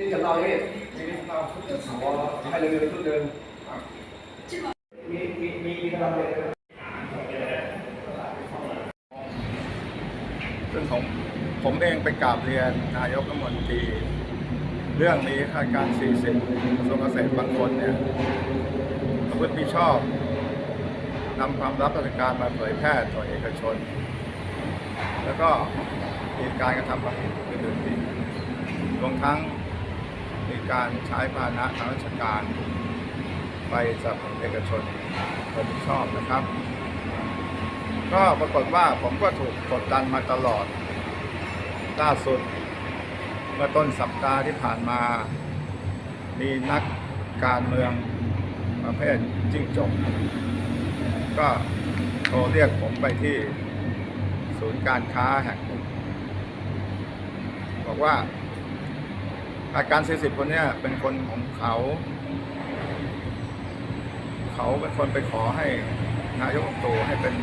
นี่จะเราเนี่ยชีวิตเราทุกสวให้เร็วๆทุกเดินมีมีมีมีกำลังเลยซึ่งผมผมเองไปกราบเรียนนายกรัฐมนตรีเรื่องนี้ข้าการ 40กระทรวงเกษตรบางคนเนี่ยประพฤติมิชอบนำความลับราชการมาเผยแพร่ต่อเอกชน แล้วก็มีการกระทำความผิดอื่นๆอีรวมทั้ง การใช้พาหนะทางราชการ ไปสับเอกชนโดยมิชอบนะครับ ก็ปรากฏว่าผมก็ถูกกดดันมาตลอด ล่าสุด เมื่อต้นสัปดาห์ที่ผ่านมา มีนักการเมืองประเภทจิ้งจกก็โทรเรียกผมไปที่ศูนย์การค้าแห่งหนึ่งบอกว่า อาการ40คนเนี้เป็นคนของเขา เขาเป็นคนไปขอให้นายกรัฐมนตรีให้เป็น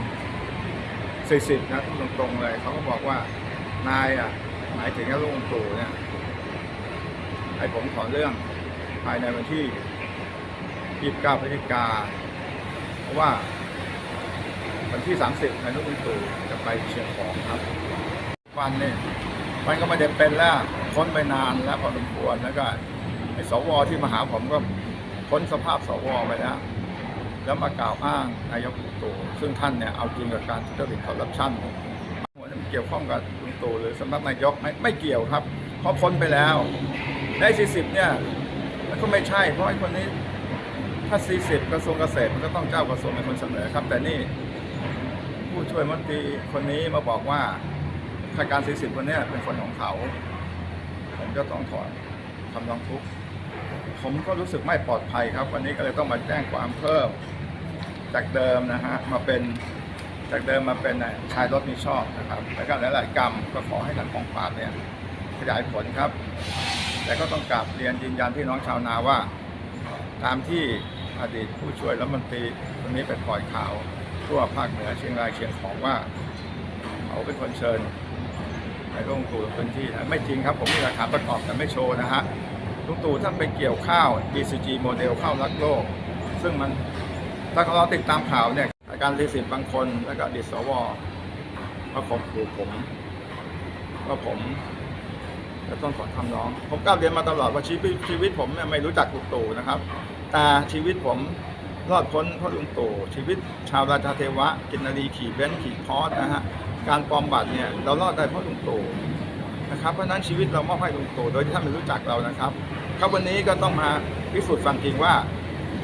40นะพูดตรงๆเลย เขาก็บอกว่านายอะหมายถึงนายกรัฐมนตรีเนี่ยให้ผมถอเรื่องภายในวันที่29พฤศจิกาเพราะว่าวันที่30นายกรัฐมนตรีจะไปเชียงของครับ วันเนี่ยมันก็ไม่ได้เป็นแล้ว พ้นไปนานแล้วพอสมควรแล้วก็ไอ้สวที่มาหาผมก็พ้นสภาพสวไปแล้วแล้วมากล่าวอ้างนายกลุงตู่ซึ่งท่านเนี่ยเอาจริงกับการทุจริตคอร์รัปชันหัวเกี่ยวข้องกับลุงตู่หรือสำนักนายกไม่ไม่เกี่ยวครับ เพราะพ้นไปแล้วได้40เนี่ยมันก็ไม่ใช่ เพราะไอ้คนนี้ถ้า40กระทรวงเกษตรมันก็ต้องเจ้ากระทรวงเป็นคนเสนอครับ แต่นี่ผู้ช่วยมนตรีคนนี้มาบอกว่าข้าการ40คนนี้เป็นคนของเขา ก็ต้องถอนคำร้องทุกข์ผมก็รู้สึกไม่ปลอดภัยครับ วันนี้ก็เลยต้องมาแจ้งความเพิ่ม จากเดิมนะฮะมาเป็นจากเดิมมาเป็นน่ะชายรถมีชอบนะครับ แล้วก็หลายๆกรรมก็ขอให้ทางกองปราบเนี่ยขยายผลครับ แต่ก็ต้องกราบเรียนยืนยันพี่น้องชาวนาว่า ตามที่อดีตผู้ช่วยรัฐมนตรีคนนี้ไปปล่อยข่าวทั่วภาคเหนือเชียงรายเชียงของว่า เขาเป็นคนเชิญ ในร่วงตู่พื้นที่นะไม่จริงครับผมมีหลักฐานประกอบแต่ไม่โชว์นะฮะลุงตู่ท่านไปเกี่ยวข้าว BCG โมเดลข้าวรักโลก ซึ่งมันถ้าเราติดตามข่าวเนี่ยอาการรีสิทธิ์บางคนแล้วก็ดีตสวมาข่มขู่ผมว่าผมจะต้องถอนคำร้อง ผมกล้าเรียนมาตลอดว่าชีวิตชีวิตผมเนี่ยไม่รู้จักลุงตู่นะครับ แต่ชีวิตผมรอดพ้นเพราะลุงตู่ชีวิตชาวราชาเทวะกินนารีขี่เบนซ์ขี่พอสนะฮะ การปลอมบัตรเนี่ยเรารอดได้เพราะลุงตู่นะครับเพราะฉะนั้นชีวิตเรามอบให้ลุงตู่โดยที่ท่านไม่รู้จักเรานะครับครับวันนี้ก็ต้องมาพิสูจน์ความจริงว่า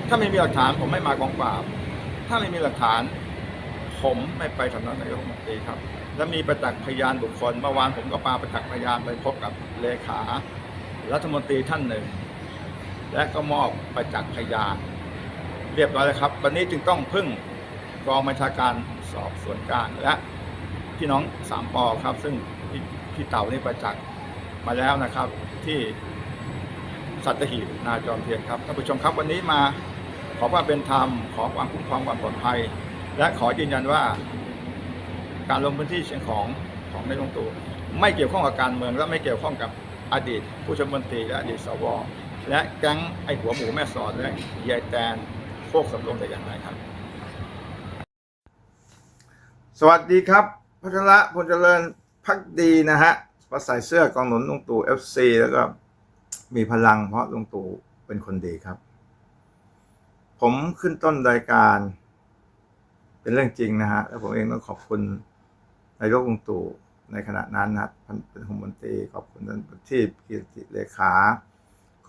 ถ้าไม่มีหลักฐานผมไม่มากองปราบ ถ้าไม่มีหลักฐานผมไม่ไปสำนักนายกรัฐมนตรีครับ และมีประจักษ์พยานบุคคลเมื่อวานผมก็ปาประจักษ์พยานไปพบกับเลขารัฐมนตรีท่านหนึ่ง และก็มอบประจักษ์พยานเรียบร้อยแล้วครับ วันนี้จึงต้องพึ่งกองบัญชาการสอบสวนกลางและ พี่น้องสามปอครับ ซึ่งพี่พเต่านี่ประจักษ์มาแล้วนะครับ ที่สัตหีบนาจอมเทียนครับท่านผู้ชมครับวันนี้มาขอความเป็นธรรม ขอความคุ้มครองความปลอดภัย และขอยืนยันว่า การลงพื้นที่เชียงของของในหลวงตู่ไม่เกี่ยวข้องกับการเมืองและไม่เกี่ยวข้องกับอดีต ผู้ชมนตรีและอดีตสวและแก๊งไอหัวหมูแม่สอดและยายแตนโคกสำโรงแต่อย่างไรครับ สวัสดีครับ พัชระพลเจริญพักดีนะฮะมาใส่เสื้อกองหนุนลุงตู่เอฟซีแล้วก็มีพลังเพราะลุงตู่เป็นคนดีครับ ผมขึ้นต้นรายการ เป็นเรื่องจริงนะฮะ แล้วผมเองต้องขอบคุณนายกลุงตู่ในขณะนั้นนะเป็นรัฐมนตรีขอบคุณท่านประทีปกิติเลขา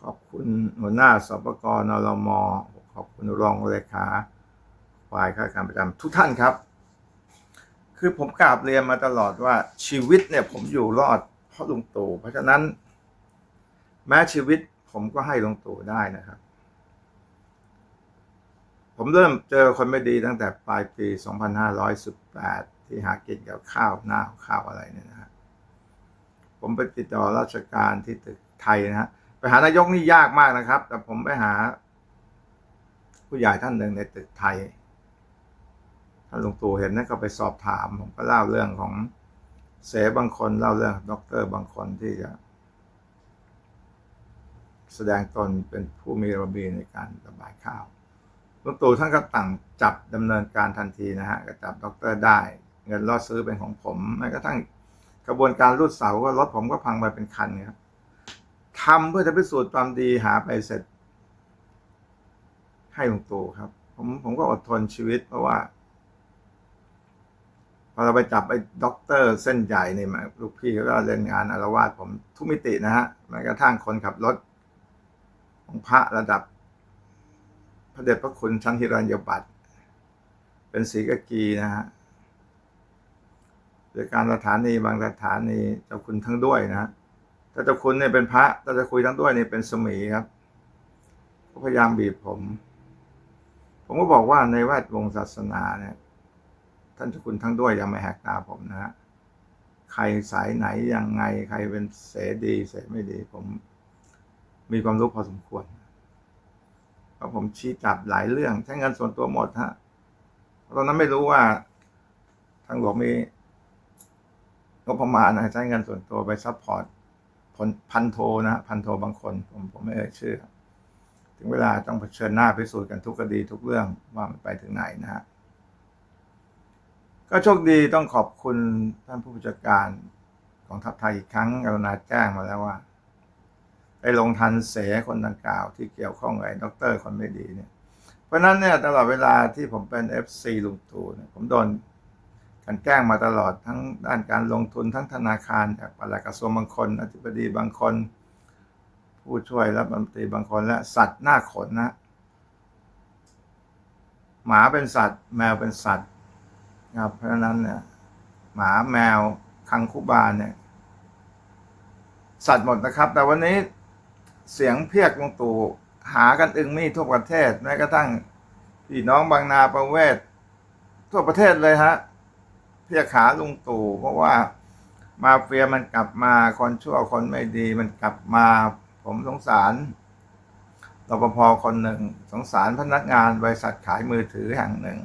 ขอบคุณหัวหน้าสปกนรม ขอบคุณรองเลขาฝ่ายข้าราชการประจำทุกท่านครับ คือผมกราบเรียนมาตลอดว่าชีวิตเนี่ยผมอยู่รอดเพราะลุงตู่เพราะฉะนั้น แม้ชีวิตผมก็ให้ลุงตู่ได้นะครับ ผมเริ่มเจอคนไม่ดีตั้งแต่ปลายปี 2518 ที่หากินกับข้าวหน้าข้าวอะไรเนี่ยนะฮะผมไปติดต่อราชการที่ตึกไทยนะฮะไปหานายกนี่ยากมากนะครับ แต่ผมไปหา ผู้ใหญ่ท่านหนึ่งในตึกไทย ท่านหลวงตู่เห็นนั่นก็ไปสอบถามผมก็เล่าเรื่องของเสบางคนเล่าเรื่องด็อกเตอร์บางคนที่จะ แสดงตนเป็นผู้มีระเบียบในการระบายข้าวหลุงตู่ท่านก็ตั้งจับดำเนินการทันทีนะฮะก็จับด็อกเตอร์ได้ เงินล่อซื้อเป็นของผมแม้กระทั่งกระบวนการรูดเสาก็รถผมก็พังไปเป็นคันครับทำเพื่อจะพิสูจน์ความดีหาไปเสร็จ ให้หลุงตู่ครับ ผมผมก็อดทนชีวิตเพราะว่า พอเราไปจับไอ้ด็อกเตอร์เส้นใหญ่นี่มาลูกพี่เขาก็เล่นงานอารวาสผมทุกมิตินะฮะแม้กระทั่งคนขับรถ ของพระระดับ พระเดชพระคุณชั้นฮิรัญญบัตรเป็นสีกกีนะฮะโดยการสถานีบางสถานีเจ้าคุณทั้งด้วยนะถ้าเจ้าคุณเนี่ยเป็นพระถ้าจะคุยทั้งด้วยเนี่ยเป็นสมีครับพยายามบีบผม ผมก็บอกว่าในแวดวงศาสนาเนี่ย ท่านเจ้าคุณทั้งด้วยยังไม่แหกตาผมนะฮะใครสายไหนยังไงใครเป็นเสดีเสไม่ดี ผมมีความรู้พอสมควรเพราะผมชี้จับหลายเรื่อง ใช้เงินส่วนตัวหมดฮะตอนนั้นไม่รู้ว่า ทางหลวงมีงบประมาณนะใช้เงินส่วนตัวไปซัพพอร์ตพันโทนะฮะพันโทบางคน ผมผมไม่เอ่ยชื่อ ถึงเวลาต้องเผชิญหน้าพิสูจน์กันทุกคดีทุกเรื่องว่ามันไปถึงไหนนะฮะ ก็โชคดีต้องขอบคุณท่านผู้จัดการของทัพไทยอีกครั้งกรุณาแจ้งมาแล้วว่าได้ลงทันเสคนดังกล่าวที่เกี่ยวข้องกับไอ้ด็อกเตอร์คนไม่ดีเนี่ย เพราะฉะนั้นเนี่ยตลอดเวลาที่ผมเป็น FC ลุงตู่เนี่ยผมโดนกันแกล้งมาตลอดทั้งด้านการลงทุนทั้งธนาคารจากปลัดกระทรวงบางคนอธิบดีบางคน ผู้ช่วยรัฐมนตรีบางคนและสัตว์หน้าขนนะ หมาเป็นสัตว์ แมวเป็นสัตว์ ครับเพราะฉะนั้นเนี่ยหมาแมวคังคุบานเนี่ย สัตว์หมดนะครับ แต่วันนี้เสียงเพียกลุงตู่หากันอึงมี่ทั่วประเทศแม้กระทั่งพี่น้องบางนาประเวศ ทั่วประเทศเลยฮะ เพียกขาลุงตู่ เพราะว่ามาเฟียมันกลับมาคนชั่วคนไม่ดีมันกลับมา ผมสงสารรปภคนหนึ่ง สงสารพนักงานบริษัทขายมือถือแห่งหนึ่ง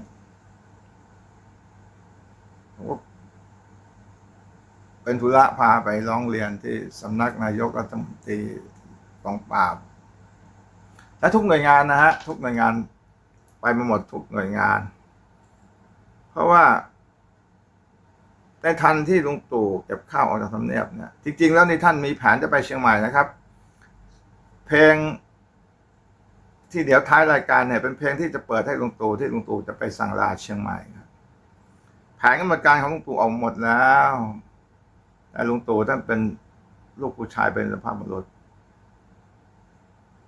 เป็นธุระพาไปร้องเรียนที่สำนักนายกรัฐมนตรีกองปราบและทุกหน่วยงานนะฮะ ทุกหน่วยงานไปมาหมดทุกหน่วยงาน เพราะว่าในทันที่ลุงตู่เก็บข้าวออกจากทำเนียบเนี่ยจริงๆแล้วนี่ท่านมีแผนจะไปเชียงใหม่นะครับ เพลงที่เดี๋ยวท้ายรายการเนี่ยเป็นเพลงที่จะเปิดให้ลุงตู่ที่ลุงตู่จะไปสั่งลาเชียงใหม่ แผนกรรมการของลุงตู่ออกหมดแล้วแต่ลุงตู่ท่านเป็นลูกผู้ชายเป็นสภาพบุรุษ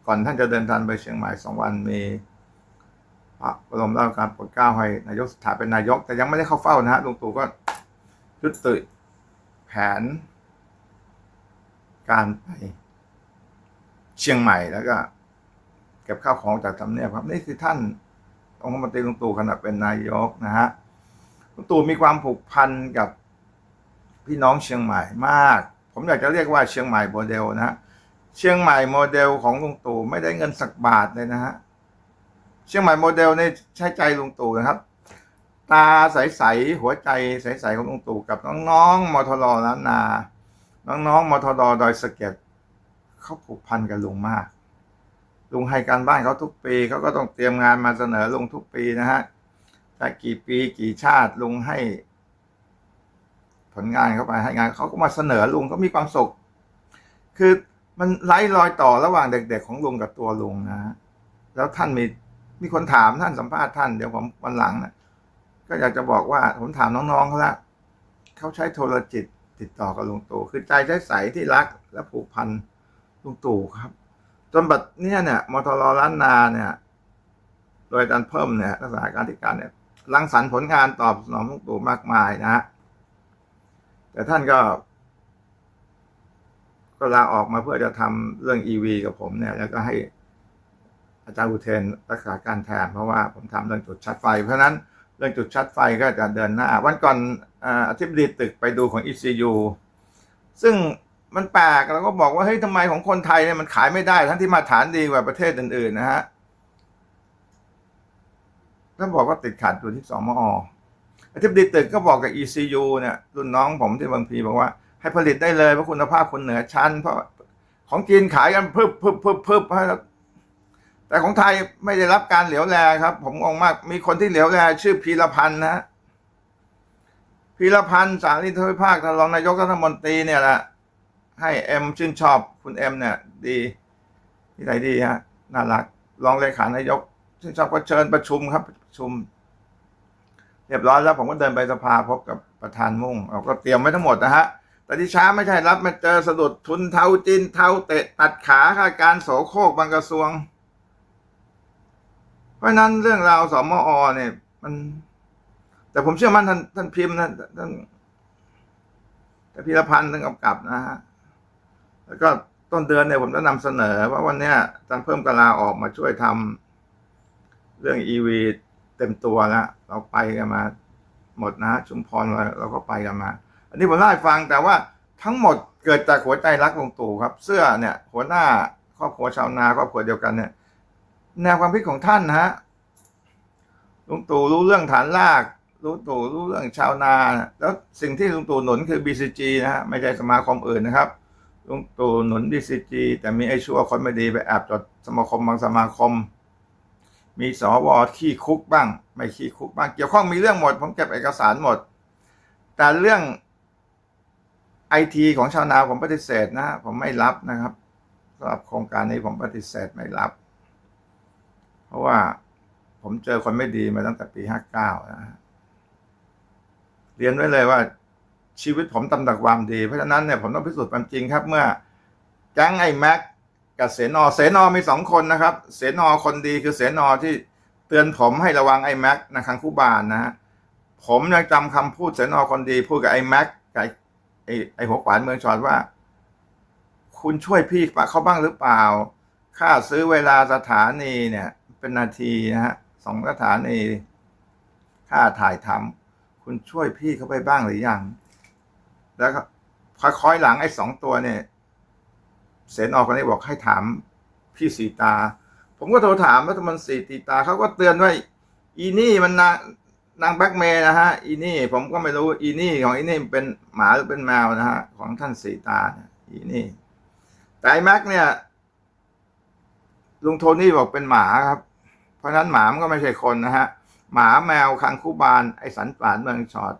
ก่อนท่านจะเดินทางไปเชียงใหม่สองวันมีพระบรมราชการโปรดเกล้าให้นายกสถาเป็นนายก แต่ยังไม่ได้เข้าเฝ้านะฮะลุงตู่ก็ยุติแผน การไปเชียงใหม่แล้วก็ เก็บข้าวของจากทำเนียบครับ นี่คือท่านองคมนตรีลุงตู่ขณะเป็นนายกนะฮะ ลุงตู่มีความผูกพันกับพี่น้องเชียงใหม่มาก ผมอยากจะเรียกว่าเชียงใหม่โมเดลนะฮะเชียงใหม่โมเดลของลุงตู่ไม่ได้เงินสักบาทเลยนะฮะเชียงใหม่โมเดลในใช้ใจลุงตู่นะครับ ตาใสๆหัวใจใสๆของลุงตู่กับน้องๆมทรล้านนา น้องๆมทรดอยสะเก็ดเขาผูกพันกับลุงมาก ลุงให้การบ้านเขาทุกปีเขาก็ต้องเตรียมงานมาเสนอลุงทุกปีนะฮะ แต่กี่ปีกี่ชาติลุงให้ ผลงานเข้าไปให้งานเขาก็มาเสนอลุงก็มีความสุข คือมันไล่รอยต่อระหว่างเด็ก ๆ ของลุงกับตัวลุงนะฮะแล้วท่านมีมีคนถามท่านสัมภาษณ์ท่านเดี๋ยวผมวันหลังนะก็อยากจะบอกว่าผมถามน้องๆเขาละเขาใช้โทรจิตติดต่อกับลุงตู่คือใจใช้ใสที่รัก และผูกพันลุงตู่ครับ จนบัดเนี้ยเนี่ยมทรล้านนาเนี่ย โดยการเพิ่มเนี่ยรักษาการที่การเนี่ย รังสรรค์ผลงานตอบสนองลุงตู่มากมายนะฮะแต่ท่านก็ ก็ลาออกมาเพื่อจะทำเรื่อง EV กับผมเนี่ย แล้วก็ให้อาจารย์อุเทนรักษาการแทนเพราะว่าผมทำเรื่องจุดชัดไฟ เพราะนั้นเรื่องจุดชัดไฟก็จะเดินหน้า วันก่อนอธิบดีตึกไปดูของ ECU ซึ่งมันแปลกเราก็บอกว่าเฮ้ยทำไมของคนไทยเนี่ยมันขายไม่ได้ ทั้งที่มาตรฐานดีกว่าประเทศอื่นๆนะฮะ ก็บอกว่าติดขัดอยู่ที่สมออธิบดีตึกก็บอกกับ ECU เนี่ยรุ่นน้องผมที่บางพีบอกว่า ให้ผลิตได้เลยเพราะคุณภาพคนเหนือชั้น เพราะของจีนขายกันเพึบพึบพึบพึบให้แล้วแต่ของไทยไม่ได้รับการเหลียวแลครับ ผมงงมากมีคนที่เหลียวแลชื่อพีรพันธ์นะพีรพันธ์สารีทวิภาคทรองนายกรัฐมนตรีเนี่ยแหละให้เอ็มชื่นชอบคุณเอ็มเนี่ย ดีที่ไหนดีฮะน่ารักรองเลขานายกชื่นชอบก็เชิญประชุมครับ ชุม เรียบร้อยแล้วผมก็เดินไปสภาพบกับประธานมุ่งเราก็เตรียมไว้ทั้งหมดนะฮะแต่ที่ช้าไม่ใช่รับมาเจอสะดุดทุนเทาจินเทาเตะตัดขาข้าการโสโครกบางกระทรวง เพราะนั้นเรื่องราวสมอเนี่ย มัน แต่ผมเชื่อมั่นท่านท่านพิมพ์นะท่านแต่พีรพันธ์ท่านกำกับนะฮะแล้วก็ต้นเดือนเนี่ยผมจะนำเสนอว่าวันเนี้ยอาจารย์เพิ่มกลาออกมาช่วยทำเรื่องอีวี เต็มตัวแล้วเราไปกันมาหมดนะชุมพรเราเราก็ไปกันมา อันนี้ผมเล่าให้ฟังแต่ว่าทั้งหมดเกิดจากหัวใจรักลุงตู่ครับ เสื้อเนี่ย หัวหน้าครอบครัวชาวนาครอบครัวเดียวกันเนี่ย แนวความคิดของท่านนะฮะลุงตู่รู้เรื่องฐานรากลุงตู่รู้เรื่องชาวนา แล้วสิ่งที่ลุงตู่หนุนคือ BCG นะฮะไม่ใช่สมาคมอื่นนะครับลุงตู่หนุน BCG แต่มีไอ้ชั่วคนไม่ดีไปแอบจดสมาคมบางสมาคม มีสวขี้คุกบ้าง ไม่ขี้คุกบ้าง เกี่ยวข้องมีเรื่องหมด ผมเก็บเอกสารหมด แต่เรื่องไอทีของชาวนาผมปฏิเสธนะ ผมไม่รับนะครับสำหรับโครงการนี้ผมปฏิเสธไม่รับ เพราะว่าผมเจอคนไม่ดีมาตั้งแต่ปีห้าเก้านะเรียนไว้เลยว่าชีวิตผมตำดักความดี เพราะฉะนั้นเนี่ยผมต้องพิสูจน์ความจริงครับเมื่อแก๊งไอ้แม็ก กับเสนอเสนอมีสองคนนะครับ เสนอคนดีคือเสนอที่เตือนผมให้ระวังไอ้แม็กนะคังคู่บานนะฮะผมยังจำคำพูดเสนอคนดีพูดกับไอ้แม็กกับไอ้ไอ้หัวขวานเมืองชอนว่า คุณช่วยพี่เขาบ้างหรือเปล่า ค่าซื้อเวลาสถานีเนี่ย เป็นนาทีนะฮะสองสถานี ค่าถ่ายทำคุณช่วยพี่เขาไปบ้างหรือยัง แล้วก็คอยๆหลังไอ้สองตัวเนี่ย เสนออกคนนี้บอกให้ถามพี่สีตา ผมก็โทรถามรัฐมนตรีสีตาเขาก็เตือนว่าอีนี่มันนางนางแบ็กเมย์นะฮะอีนี่ผมก็ไม่รู้อีนี่ของอีนี่เป็นหมาหรือเป็นแมวนะฮะของท่านสีตาอีนี่แต่ไอ้แม็กเนี่ยลุงโทนี่บอกเป็นหมาครับ เพราะฉะนั้นหมามันก็ไม่ใช่คนนะฮะหมาแมวคังคูบานไอสันป่านเมืองชอด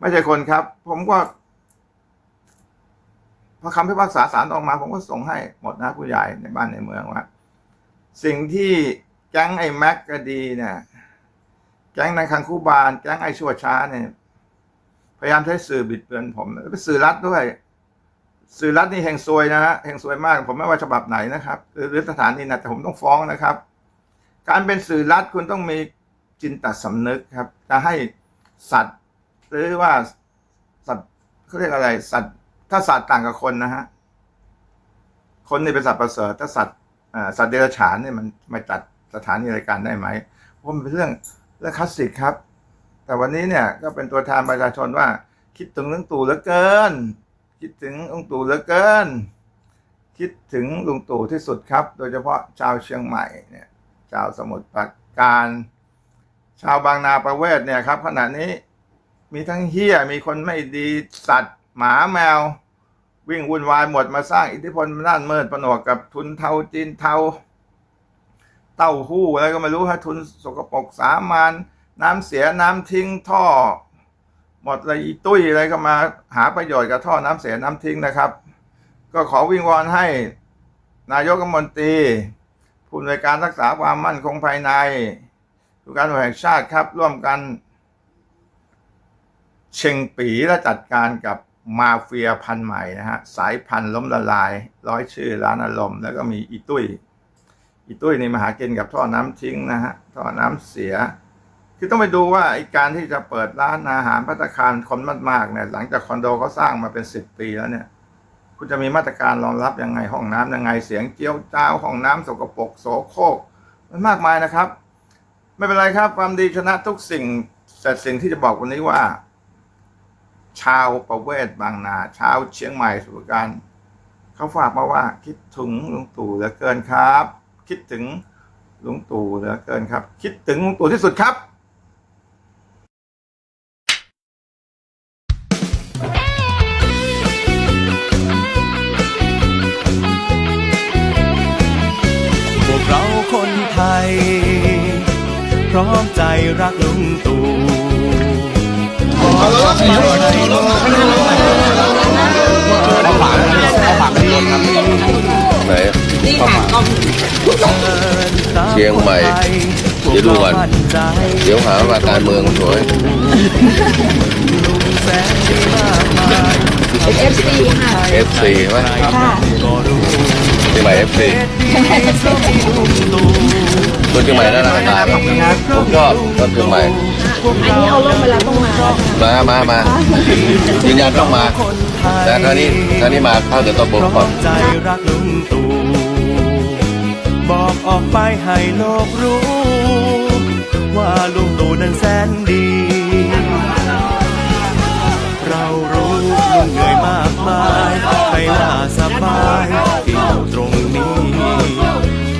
ไม่ใช่คนครับ ผมก็ พอคำพิพากษาศาลออกมาผมก็ส่งให้หมดนะผู้ใหญ่ในบ้านในเมืองว่า สิ่งที่แก๊งไอ้แม็กก็ดีเนี่ยแก๊งนายคังคูบานแก๊งไอ้ชั่วช้าเนี่ยพยายามใช้สื่อบิดเบือนผมแล้วไปสื่อรัฐด้วย สื่อรัฐนี่แห่งซวยนะฮะแห่งซวยมาก ผมไม่ว่าฉบับไหนนะครับหรือสถานีนะแต่ผมต้องฟ้องนะครับ การเป็นสื่อรัฐคุณต้องมีจินตสำนึกครับ จะให้สัตว์ หรือว่าสัตว์เขาเรียกอะไรสัตว์ ถ้าสัตว์ต่างกับคนนะฮะ คนนี่เป็นสัตว์ประเสริฐ ถ้าสัตว์สัตว์เดรัจฉานเนี่ยมันไม่จัดสถานีรายการได้ไหมเพราะมันเป็นเรื่องเรื่องคลาสสิกครับ แต่วันนี้เนี่ยก็เป็นตัวแทนประชาชนว่า คิดถึงลุงตู่เหลือเกิน คิดถึงลุงตู่เหลือเกิน คิดถึงลุงตู่ที่สุดครับ โดยเฉพาะชาวเชียงใหม่เนี่ยชาวสมุทรปราการ ชาวบางนาประเวศเนี่ยครับขณะนี้มีทั้งเฮี้ยมีคนไม่ดีสัตว์ หมาแมว วิ่งวุ่นวายหมดมาสร้างอิทธิพลด้านมืดประหนวกกับทุนเทาจีนเทาเต้าหู้อะไรก็ไม่รู้ฮะทุนสกปรกสามานน้ำเสียน้ำทิ้งท่อ หมดเลยอีตุ้ยอะไรก็มาหาประโยชน์กับท่อน้ำเสียน้ำทิ้งนะครับ ก็ขอวิงวอนให้นายกรัฐมนตรีผู้อำนวยการรักษาความมั่นคงภายในผู้การตำรวจแห่งชาติครับร่วมกัน เชิงปีและจัดการกับ มาเฟียพันใหม่นะฮะสายพันธุ์ล้มละลาย ร้อยชื่อร้านอารมณ์แล้วก็มีอีตุ้ยอีตุ้ยนี่มหาเกินกับท่อน้ำทิ้งนะฮะท่อน้ำเสีย คือต้องไปดูว่าไอการที่จะเปิดร้านอาหารพัตตาคารคนมากๆเนี่ยหลังจากคอนโดเขาสร้างมาเป็นสิบปีแล้วเนี่ย คุณจะมีมาตรการรองรับยังไงห้องน้ำยังไงเสียงเจียวจ้าวห้องน้ำสกปรกโสโครกมันมากมายนะครับ ไม่เป็นไรครับความดีชนะทุกสิ่งแต่สิ่งที่จะบอกวันนี้ว่า ชาวประเวศบางนา ชาวเชียงใหม่สุพรรณการเขาฝากมาว่าคิดถึงลุงตู่เหลือเกินครับ คิดถึงลุงตู่เหลือเกินครับ คิดถึงลุงตู่ที่สุดครับพวกเราคนไทย พร้อมใจรักลุงตู่ ไปให้โลกรู้ว่าลุงตู่นั้นแสนดีไหนนี่ค่ะกล้องเชียงใหม่ เดี๋ยวดูก่อนเดี๋ยวหาว่าการเมืองสวยเป็น FC ค่ะ FC ไหมค่ะเชียงใหม่ FC คนเชียงใหม่น่ารักตายผมชอบคนเชียงใหม่อันนี้เอาลงไปแล้วต้องมามามามายืนยันต้องมาแต่คราวนี้คราวนี้มาเข้าเดี๋ยวต้องบอกก่อนใจรักลุงตู่บอกออกไปให้โลกรู้ ว่าลุงตู่นั้นแสนดี เงเหนื่อยมากมายใครว่าสบายที่อยู่ตรงนี้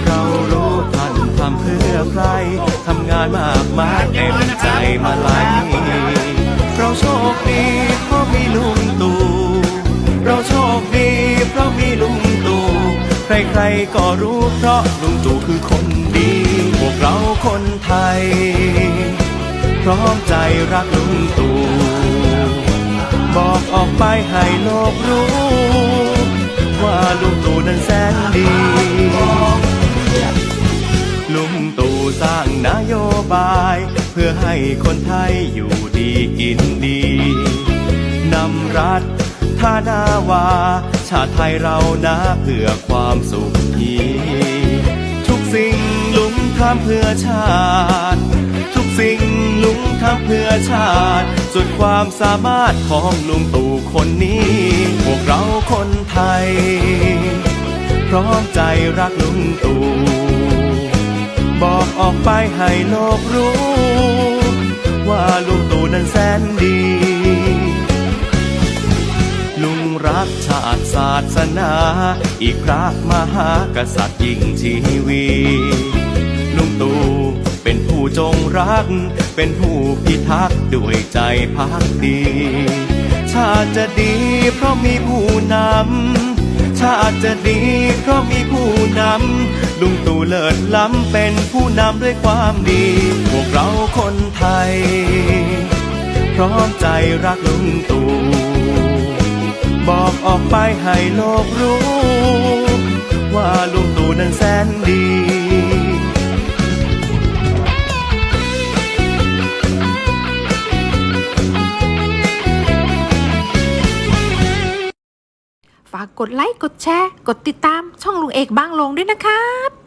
เรารู้ท่านทำเพื่อใครทำงานมากมายเต็มใจมาไหลเราโชคดีเพราะมีลุงตู่เราโชคดีเพราะมีลุงตู่ใครๆก็รู้เพราะลุงตู่คือคนดีพวกเราคนไทย พร้อมใจรักลุงตู่ บอกออกไปให้โลกรู้ ว่าลุงตู่นั้นแสนดี ลุงตู่สร้างนโยบาย เพื่อให้คนไทยอยู่ดีกินดีนำรัฐฐานาวา ชาติไทยเรานะเพื่อความสุขทีทุกสิ่งลุงทำเพื่อชาติ ทุกสิ่งลุงทำเพื่อชาติ สุดความสามารถของลุงตู่คนนี้ พวกเราคนไทย พร้อมใจรักลุงตู่บอกออกไปให้โลกรู้ ว่าลุงตู่นั้นแสนดี ลุงรักชาติศาสนา อีกพระมหากษัตริย์ยิ่งชีวี จงรัก เป็นผู้พิทักษ์ด้วยใจพักดี ชาติจะดีเพราะมีผู้นำ ชาติจะดีเพราะมีผู้นำ ลุงตู่เลิศล้ำเป็นผู้นำด้วยความดี พวกเราคนไทย พร้อมใจรักลุงตู่บอกออกไปให้โลกรู้ ว่าลุงตู่นั้นแสนดี ฝากกดไลค์ กดแชร์ กดติดตามช่องลุงเอกบางลงด้วยนะครับ